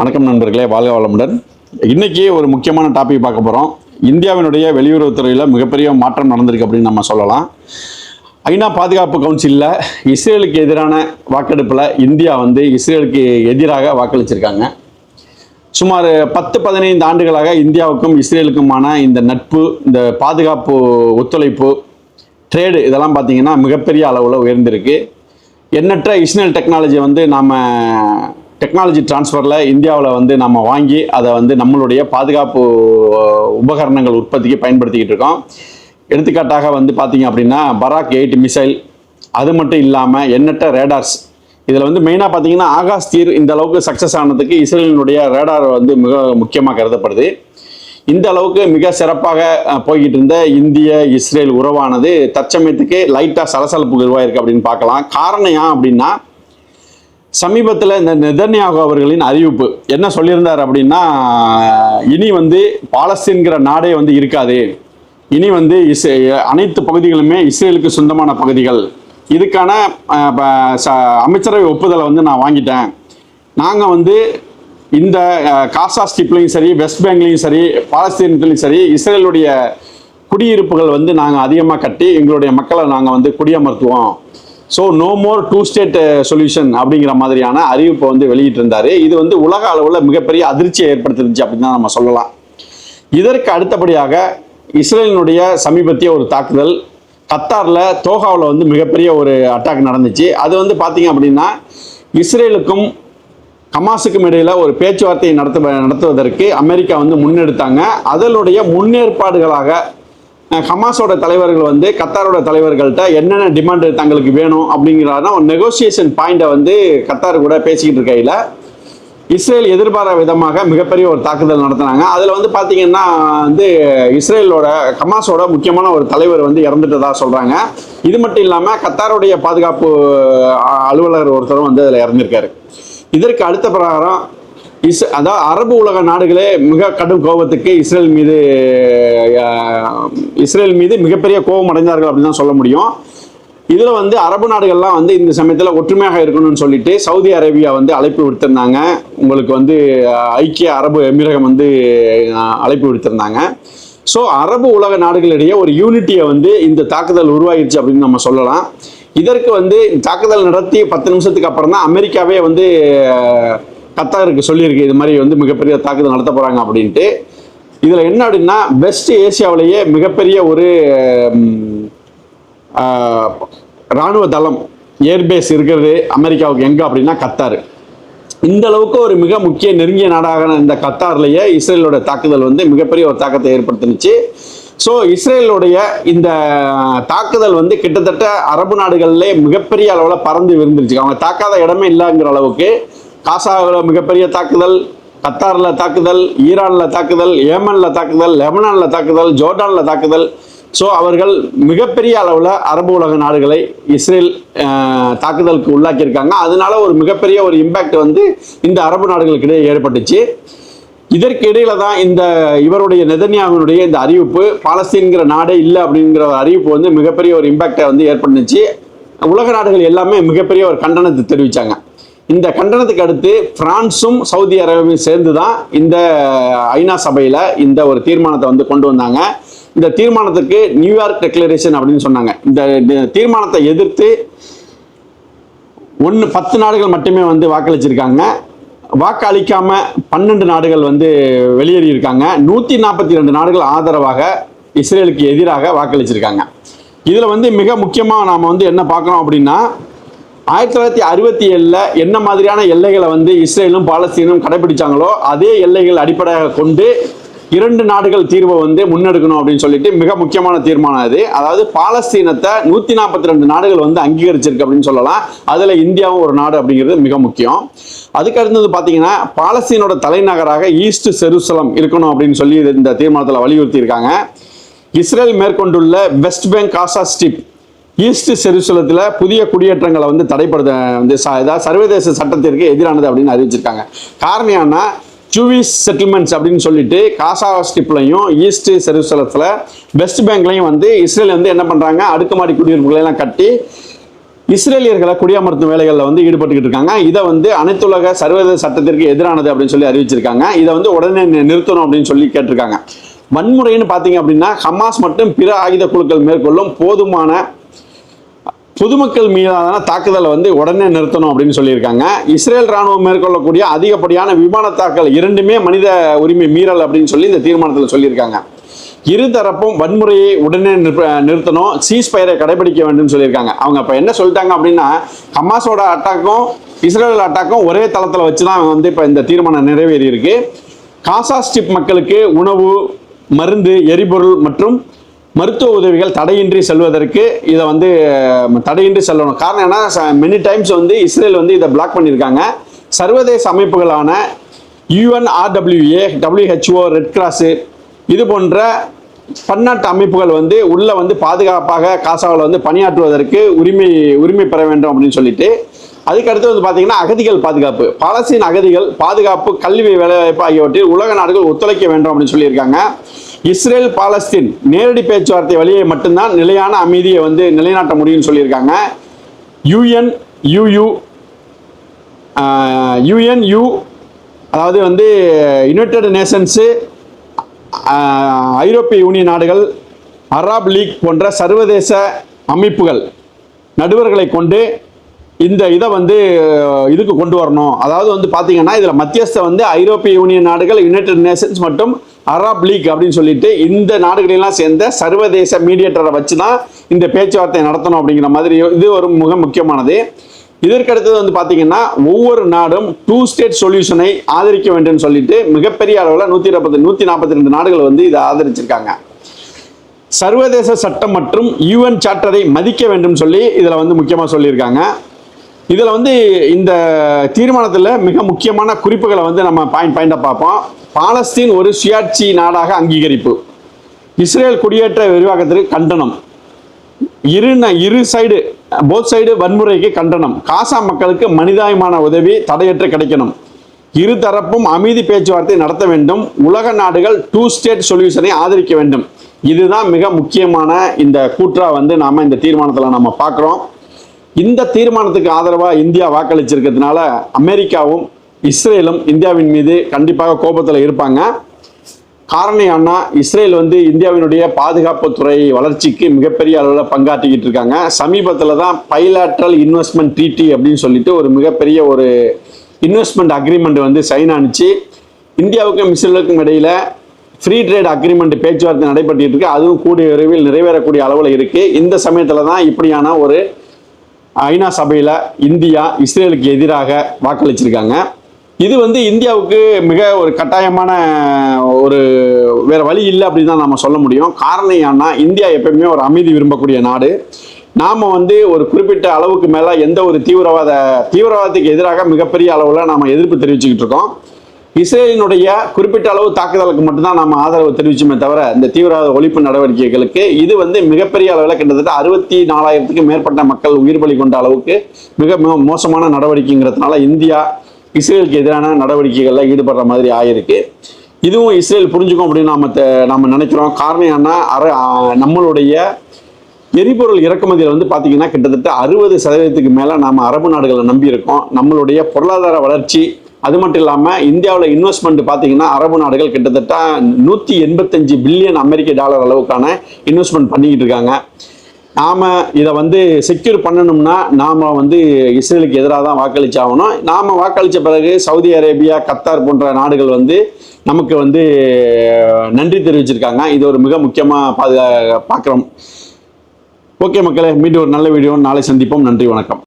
வணக்கம் நண்பர்களே வாழ்க வளமுடன். இன்றைக்கி ஒரு முக்கியமான டாபிக் பார்க்க போகிறோம் இந்தியாவினுடைய வெளியுறவுத்துறையில் மிகப்பெரிய மாற்றம் நடந்திருக்கு அப்படின்னு நம்ம சொல்லலாம். ஐநா பாதுகாப்பு கவுன்சிலில் இஸ்ரேலுக்கு எதிரான வாக்கெடுப்பில் இந்தியா வந்து இஸ்ரேலுக்கு எதிராக வாக்களிச்சிருக்காங்க. சுமார் பத்து பதினைந்து ஆண்டுகளாக இந்தியாவுக்கும் இஸ்ரேலுக்குமான இந்த நட்பு இந்த பாதுகாப்பு ஒத்துழைப்பு ட்ரேடு இதெல்லாம் பார்த்தீங்கன்னா மிகப்பெரிய அளவில் உயர்ந்திருக்கு. எண்ணற்ற இஸ்ரேல் டெக்னாலஜி வந்து நாம் டெக்னாலஜி டிரான்ஸ்ஃபரில் இந்தியாவில் வந்து நம்ம வாங்கி அதை வந்து நம்மளுடைய பாதுகாப்பு உபகரணங்கள் உற்பத்திக்கு பயன்படுத்திக்கிட்டு இருக்கோம். எடுத்துக்காட்டாக வந்து பார்த்தீங்க அப்படின்னா பராக் எயிட் மிசைல் அது மட்டும் இல்லாமல் எண்ணற்ற ரேடார்ஸ் இதில் வந்து மெயினாக பார்த்தீங்கன்னா ஆகாஷ் தீர் இந்த அளவுக்கு சக்ஸஸ் ஆனதுக்கு இஸ்ரேலினுடைய ரேடார் வந்து மிக முக்கியமாக கருதப்படுது. இந்த அளவுக்கு மிக சிறப்பாக போய்கிட்டு இருந்த இந்திய இஸ்ரேல் உறவானது தற்சமயத்துக்கு லைட்டாக சலசலப்பு உருவாயிருக்கு அப்படின்னு பார்க்கலாம். காரணம் ஏன் அப்படின்னா சமீபத்தில் இந்த நெதன்யாகு அவர்களின் அறிவிப்பு. என்ன சொல்லியிருந்தார் அப்படின்னா இனி வந்து பாலஸ்தீன்கிற நாடே வந்து இருக்காது. இனி வந்து இஸ் அனைத்து பகுதிகளுமே இஸ்ரேலுக்கு சொந்தமான பகுதிகள். இதுக்கான ப- ச- அமைச்சரவை ஒப்புதலை வந்து நான் வாங்கிட்டேன். நாங்கள் வந்து இந்த காசா ஸ்டிப்லையும் சரி வெஸ்ட் பேங்க்லையும் சரி பாலஸ்தீனத்துலையும் சரி இஸ்ரேலுடைய குடியிருப்புகள் வந்து நாங்கள் அதிகமாக கட்டி எங்களுடைய மக்களை நாங்கள் வந்து குடியமர்த்துவோம். So no more two state solution அப்படிங்கிற மாதிரியான அறிவிப்பை வந்து வெளியிட்டிருந்தாரு. இது வந்து உலக அளவில் மிகப்பெரிய அதிர்ச்சியை ஏற்படுத்திருந்துச்சு அப்படின்னு தான் நம்ம சொல்லலாம். இதற்கு அடுத்தபடியாக இஸ்ரேலினுடைய சமீபத்திய ஒரு தாக்குதல் கத்தாரில் தோஹாவில் வந்து மிகப்பெரிய ஒரு அட்டாக் நடந்துச்சு. அது வந்து பார்த்தீங்க அப்படின்னா இஸ்ரேலுக்கும் ஹமாஸுக்கும் இடையில ஒரு பேச்சுவார்த்தையை நடத்த நடத்துவதற்கு அமெரிக்கா வந்து முன்னெடுத்தாங்க. அதனுடைய முன்னேற்பாடுகளாக ஹமாஸோட தலைவர்கள் வந்து கத்தாரோட தலைவர்கள்ட்ட என்னென்ன டிமாண்டு தங்களுக்கு வேணும் அப்படிங்கிறான ஒரு நெகோசியேஷன் பாயிண்டை வந்து கத்தார் கூட பேசிக்கிட்டு இருக்கையில் இஸ்ரேல் எதிர்பாராத விதமாக மிகப்பெரிய ஒரு தாக்குதல் நடத்தினாங்க. அதில் வந்து பார்த்தீங்கன்னா வந்து இஸ்ரேலோட ஹமாஸோட முக்கியமான ஒரு தலைவர் வந்து இறந்துட்டதா சொல்கிறாங்க இது மட்டும் இல்லாமல் கத்தாருடைய பாதுகாப்பு அலுவலர் ஒருத்தரும் வந்து அதில் இறந்திருக்காரு. இதற்கு அடுத்த பிரகாரம் இஸ் அதாவது அரபு உலக நாடுகளே மிக கடும் கோபத்துக்கு இஸ்ரேல் மீது இஸ்ரேல் மீது மிகப்பெரிய கோபம் அடைந்தார்கள் அப்படின்னு தான் சொல்ல முடியும். இதில் வந்து அரபு நாடுகள்லாம் வந்து இந்த சமயத்தில் ஒற்றுமையாக இருக்கணும்னு சொல்லிட்டு சவுதி அரேபியா வந்து அழைப்பு விடுத்திருந்தாங்க. உங்களுக்கு வந்து ஐக்கிய அரபு எமிரகம் வந்து அழைப்பு விடுத்திருந்தாங்க. ஸோ அரபு உலக நாடுகளிடையே ஒரு யூனிட்டியை வந்து இந்த தாக்குதல் உருவாகிடுச்சு அப்படின்னு நம்ம சொல்லலாம். இதற்கு வந்து தாக்குதல் நடத்தி பத்து நிமிஷத்துக்கு அப்புறம் தான் அமெரிக்காவே வந்து கத்தாருக்கு சொல்லியிருக்கு இது மாதிரி வந்து மிகப்பெரிய தாக்குதல் நடத்த போகிறாங்க அப்படின்ட்டு. இதில் என்ன அப்படின்னா வெஸ்ட் ஏசியாவிலேயே மிகப்பெரிய ஒரு இராணுவ ராணுவ தளம் ஏர்பேஸ் இருக்கிறது அமெரிக்காவுக்கு எங்கே அப்படின்னா கத்தார். இந்த அளவுக்கு ஒரு மிக முக்கிய நெருங்கிய நாடாக இந்த கத்தார்லேயே இஸ்ரேலோட தாக்குதல் வந்து மிகப்பெரிய ஒரு தாக்கத்தை ஏற்படுத்தினுச்சு. ஸோ இஸ்ரேலுடைய இந்த தாக்குதல் வந்து கிட்டத்தட்ட அரபு நாடுகளிலே மிகப்பெரிய அளவில் பறந்து விருந்துருச்சு. அவங்க தாக்காத இடமே இல்லைங்கிற அளவுக்கு காசாவில் மிகப்பெரிய தாக்குதல் கத்தாரில் தாக்குதல் ஈரானில் தாக்குதல் ஏமனில் தாக்குதல் லெபனானில் தாக்குதல் ஜோர்டானில் தாக்குதல். ஸோ அவர்கள் மிகப்பெரிய அளவில் அரபு உலக நாடுகளை இஸ்ரேல் தாக்குதலுக்கு உள்ளாக்கியிருக்காங்க. அதனால ஒரு மிகப்பெரிய ஒரு இம்பேக்ட் வந்து இந்த அரபு நாடுகளுக்கு இடையே ஏற்பட்டுச்சு. இதற்கு இடையில தான் இந்த இவருடைய நெதன்யாவினுடைய இந்த அறிவிப்பு பாலஸ்தீன்கிற நாடே இல்லை அப்படிங்கிற ஒரு அறிவிப்பு வந்து மிகப்பெரிய ஒரு இம்பேக்டை வந்து ஏற்பட்டுச்சு. உலக நாடுகள் எல்லாமே மிகப்பெரிய ஒரு கண்டனத்தை தெரிவித்தாங்க இந்த கண்டனத்துக்கு அடுத்து பிரான்ஸும் சவுதி அரேபியும் சேர்ந்து தான் இந்த ஐநா சபையில் இந்த ஒரு தீர்மானத்தை வந்து கொண்டு வந்தாங்க. இந்த தீர்மானத்துக்கு நியூயார்க் டெக்ளரேஷன் அப்படின்னு சொன்னாங்க. இந்த தீர்மானத்தை எதிர்த்து ஒன்று பத்து நாடுகள் மட்டுமே வந்து வாக்களிச்சிருக்காங்க. வாக்கு அளிக்காம பன்னெண்டு நாடுகள் வந்து வெளியேறியிருக்காங்க. நூற்றி நாற்பத்தி ரெண்டு நாடுகள் ஆதரவாக இஸ்ரேலுக்கு எதிராக வாக்களிச்சிருக்காங்க. இதில் வந்து மிக முக்கியமாக நாம் வந்து என்ன பார்க்குறோம் அப்படின்னா ஆயிரத்தி தொள்ளாயிரத்தி அறுபத்தி ஏழில் என்ன மாதிரியான எல்லைகளை வந்து இஸ்ரேலும் பாலஸ்தீனும் கடைபிடிச்சாங்களோ அதே எல்லைகள் அடிப்படையாக கொண்டு இரண்டு நாடுகள் தீர்வை வந்து முன்னெடுக்கணும் அப்படின்னு சொல்லிட்டு மிக முக்கியமான தீர்மானம் அது. அதாவது பாலஸ்தீனத்தை நூற்றி நாற்பத்தி ரெண்டு நாடுகள் வந்து அங்கீகரிச்சிருக்கு அப்படின்னு சொல்லலாம். அதில் இந்தியாவும் ஒரு நாடு அப்படிங்கிறது மிக முக்கியம். அதுக்கு அடுத்தது பார்த்தீங்கன்னா பாலஸ்தீனோட தலைநகராக ஈஸ்ட் செருசலம் இருக்கணும் அப்படின்னு சொல்லி இந்த தீர்மானத்தில் வலியுறுத்தியிருக்காங்க. இஸ்ரேல் மேற்கொண்டுள்ள West Bank Gaza strip east செருசலத்தில் புதிய குடியேற்றங்களை வந்து தடைப்படுத்த வந்து ச- சர்வதேச சட்டத்திற்கு எதிரானது அப்படின்னு அறிவிச்சிருக்காங்க. காரணம் ஜூவிஸ் செட்டில்மெண்ட்ஸ் அப்படின்னு சொல்லிட்டு காசா ஸ்டிப்லையும் ஈஸ்ட் செருசலத்தில் வெஸ்ட் பேங்க்லையும் வந்து இஸ்ரேல் வந்து என்ன பண்ணுறாங்க அடுக்குமாடி குடியிருப்புகளை எல்லாம் கட்டி இஸ்ரேலியர்களை குடியமர்த்தும் வேலைகளில் வந்து ஈடுபட்டுக்கிட்டு இருக்காங்க. இதை வந்து அனைத்துலக சர்வதேச சட்டத்திற்கு எதிரானது அப்படின்னு சொல்லி அறிவிச்சிருக்காங்க. இதை வந்து உடனே நிறுத்தணும் அப்படின்னு சொல்லி கேட்டிருக்காங்க. வன்முறைன்னு பார்த்தீங்க அப்படின்னா ஹமாஸ் மற்றும் பிற ஆயுத குழுக்கள் மேற்கொள்ளும் போதுமான பொதுமக்கள் மீதான தாக்குதலை வந்து உடனே நிறுத்தணும் அப்படின்னு சொல்லியிருக்காங்க. இஸ்ரேல் ராணுவம் மேற்கொள்ளக்கூடிய அதிகப்படியான விமான தாக்கல் இரண்டுமே மனித உரிமை மீறல் அப்படின்னு சொல்லி இந்த தீர்மானத்தில் சொல்லியிருக்காங்க. இருதரப்பும் வன்முறையை உடனே நிறுத்தணும். சீஸ் பயரை கடைபிடிக்க வேண்டும் சொல்லியிருக்காங்க. அவங்க இப்போ என்ன சொல்லிட்டாங்க அப்படின்னா ஹமாஸோட அட்டாக்கும் இஸ்ரேல் அட்டாக்கும் ஒரே தளத்தில் வச்சு தான் வந்து இப்போ இந்த தீர்மானம் நிறைவேறி இருக்கு காசா ஸ்டிப் மக்களுக்கு உணவு மருந்து எரிபொருள் மற்றும் மருத்துவ உதவிகள் தடையின்றி செல்வதற்கு இதை வந்து தடையின்றி செல்லணும். காரணம் என்ன மெனி டைம்ஸ் வந்து இஸ்ரேல் வந்து இதை பிளாக் பண்ணியிருக்காங்க. சர்வதேச அமைப்புகளான யுஎன்ஆர்டபிள்யூஏ டபிள்யூஹெச்ஓ ரெட் கிராஸு இது போன்ற பன்னாட்டு அமைப்புகள் வந்து உள்ளே வந்து பாதுகாப்பாக காசாவில் வந்து பணியாற்றுவதற்கு உரிமை உரிமை பெற வேண்டும் அப்படின்னு சொல்லிட்டு அதுக்கடுத்து வந்து பார்த்தீங்கன்னா அகதிகள் பாதுகாப்பு. பாலஸ்தீன் அகதிகள் பாதுகாப்பு கல்வி வேலைவாய்ப்பு ஆகியவற்றில் உலக நாடுகள் ஒத்துழைக்க வேண்டும் அப்படின்னு சொல்லியிருக்காங்க. இஸ்ரேல் பாலஸ்தீன் நேரடி பேச்சுவார்த்தை வழியை மட்டும்தான் நிலையான அமைதியை வந்து நிலைநாட்ட முடியும்னு சொல்லியிருக்காங்க. யுஎன் யுயு யுஎன்யு அதாவது வந்து யுனைடெட் நேஷன்ஸு ஐரோப்பிய யூனியன் நாடுகள் அராப் லீக் போன்ற சர்வதேச அமைப்புகள் நடுவர்களை கொண்டு இந்த இதை வந்து இதுக்கு கொண்டு வரணும். அதாவது வந்து பார்த்தீங்கன்னா இதில் மத்தியஸ்த வந்து ஐரோப்பிய யூனியன் நாடுகள் யுனைடெட் நேஷன்ஸ் மற்றும் அராப் லீக் அப்படின்னு சொல்லிட்டு இந்த நாடுகளெல்லாம் சேர்ந்த சர்வதேச மீடியேட்டரை வச்சு தான் இந்த பேச்சுவார்த்தை நடத்தணும் அப்படிங்கிற மாதிரி இது ஒரு மிக முக்கியமானது. இதற்கடுத்தது வந்து பார்த்தீங்கன்னா ஒவ்வொரு நாடும் டூ ஸ்டேட் சொல்யூஷனை ஆதரிக்க வேண்டும் சொல்லிட்டு மிகப்பெரிய அளவில் நூற்றி இருபத்தி நூற்றி நாற்பத்தி ரெண்டு நாடுகள் வந்து இதை ஆதரிச்சிருக்காங்க. சர்வதேச சட்டம் மற்றும் யூஎன் சார்ட்டரை மதிக்க வேண்டும் சொல்லி இதில் வந்து முக்கியமாக சொல்லியிருக்காங்க. இதில் வந்து இந்த தீர்மானத்தில் மிக முக்கியமான குறிப்புகளை வந்து நம்ம பாயிண்ட் பாயிண்டாக பார்ப்போம். பாலஸ்தீன் ஒரு சுயாட்சி நாடாக அங்கீகரிப்பு. இஸ்ரேல் குடியேற்ற விரிவாக்கத்திற்கு கண்டனம். இரு ந- இரு சைடு போத் சைடு வன்முறைக்கு கண்டனம். காசா மக்களுக்கு மனிதாயமான உதவி தடையற்று கிடைக்கணும். இரு தரப்பும் அமைதி பேச்சுவார்த்தை நடத்த வேண்டும். உலக நாடுகள் டூ ஸ்டேட் சொல்யூஷனை ஆதரிக்க வேண்டும். இதுதான் மிக முக்கியமான இந்த கூற்றா வந்து நாம இந்த தீர்மானத்தில் நம்ம பார்க்குறோம் இந்த தீர்மானத்துக்கு ஆதரவாக இந்தியா வாக்களிச்சிருக்கிறதுனால அமெரிக்காவும் இஸ்ரேலும் இந்தியாவின் மீது கண்டிப்பாக கோபத்தில் இருப்பாங்க. காரணம் என்ன இஸ்ரேல் வந்து இந்தியாவினுடைய பாதுகாப்புத்துறை வளர்ச்சிக்கு மிகப்பெரிய அளவில் பங்காற்றிக்கிட்டு இருக்காங்க. சமீபத்தில் தான் பைலாட்ரல் இன்வெஸ்ட்மெண்ட் ட்ரீட்டி அப்படின்னு சொல்லிட்டு ஒரு மிகப்பெரிய ஒரு இன்வெஸ்ட்மெண்ட் அக்ரிமெண்ட் வந்து சைன் ஆனிச்சு. இந்தியாவுக்கும் இஸ்ரேலுக்கும் இடையில் ஃப்ரீ ட்ரேட் அக்ரிமெண்ட் பேச்சுவார்த்தை நடைபெற்று இருக்கு. அதுவும் கூடிய விரைவில் நிறைவேறக்கூடிய அளவில் இருக்குது இந்த சமயத்தில் தான் இப்படியான ஒரு ஐநா சபையில் இந்தியா இஸ்ரேலுக்கு எதிராக வாக்களிச்சிருக்காங்க. இது வந்து இந்தியாவுக்கு மிக ஒரு கட்டாயமான ஒரு வேற வழி இல்லை அப்படின்னு தான் நம்ம சொல்ல முடியும். காரணம் ஏன்னா இந்தியா எப்பயுமே ஒரு அமைதி விரும்பக்கூடிய நாடு. நாம் வந்து ஒரு குறிப்பிட்ட அளவுக்கு மேலே எந்த ஒரு தீவிரவாத தீவிரவாதத்துக்கு எதிராக மிகப்பெரிய அளவில் நாம் எதிர்ப்பு தெரிவிச்சுக்கிட்டு இருக்கோம். இஸ்ரேலினுடைய குறிப்பிட்ட அளவு தாக்குதலுக்கு மட்டும்தான் நாம் ஆதரவு தெரிவிச்சுமே தவிர இந்த தீவிரவாத ஒழிப்பு நடவடிக்கைகளுக்கு இது வந்து மிகப்பெரிய அளவில் கிட்டத்தட்ட அறுபத்தி நாலாயிரத்துக்கு மேற்பட்ட மக்கள் உயிர் பலி கொண்ட அளவுக்கு மிக மோ- மோசமான நடவடிக்கைங்கிறதுனால இந்தியா இஸ்ரேலுக்கு எதிரான நடவடிக்கைகளில் ஈடுபடுற மாதிரி ஆயிருக்கு. இதுவும் இஸ்ரேல் புரிஞ்சுக்கும் அப்படின்னு நாம் தெ- நினைக்கிறோம். காரணம் என்ன அர நம்மளுடைய எரிபொருள் இறக்குமதியில் வந்து பார்த்தீங்கன்னா கிட்டத்தட்ட அறுபது சதவீதத்துக்கு மேலே நாம் அரபு நாடுகளை நம்பியிருக்கோம் நம்மளுடைய பொருளாதார வளர்ச்சி அது மட்டும் இல்லாமல் இந்தியாவில் இன்வெஸ்ட்மெண்ட் பார்த்தீங்கன்னா அரபு நாடுகள் கிட்டத்தட்ட நூற்றி எண்பத்தஞ்சு பில்லியன் அமெரிக்க டாலர் அளவுக்கான இன்வெஸ்ட்மெண்ட் பண்ணிக்கிட்டு இருக்காங்க. நாம் இதை வந்து செக்யூர் பண்ணணும்னா நாம் வந்து இஸ்ரேலுக்கு எதிராக தான் வாக்களிச்சாகணும். நாம் வாக்களித்த பிறகு சவுதி அரேபியா கத்தார் போன்ற நாடுகள் வந்து நமக்கு வந்து நன்றி தெரிவிச்சிருக்காங்க. இது ஒரு மிக முக்கியமாக பாதுகா பார்க்குறோம். ஓகே மக்களே மீண்டும் ஒரு நல்ல வீடியோ நாளை சந்திப்போம். நன்றி வணக்கம்.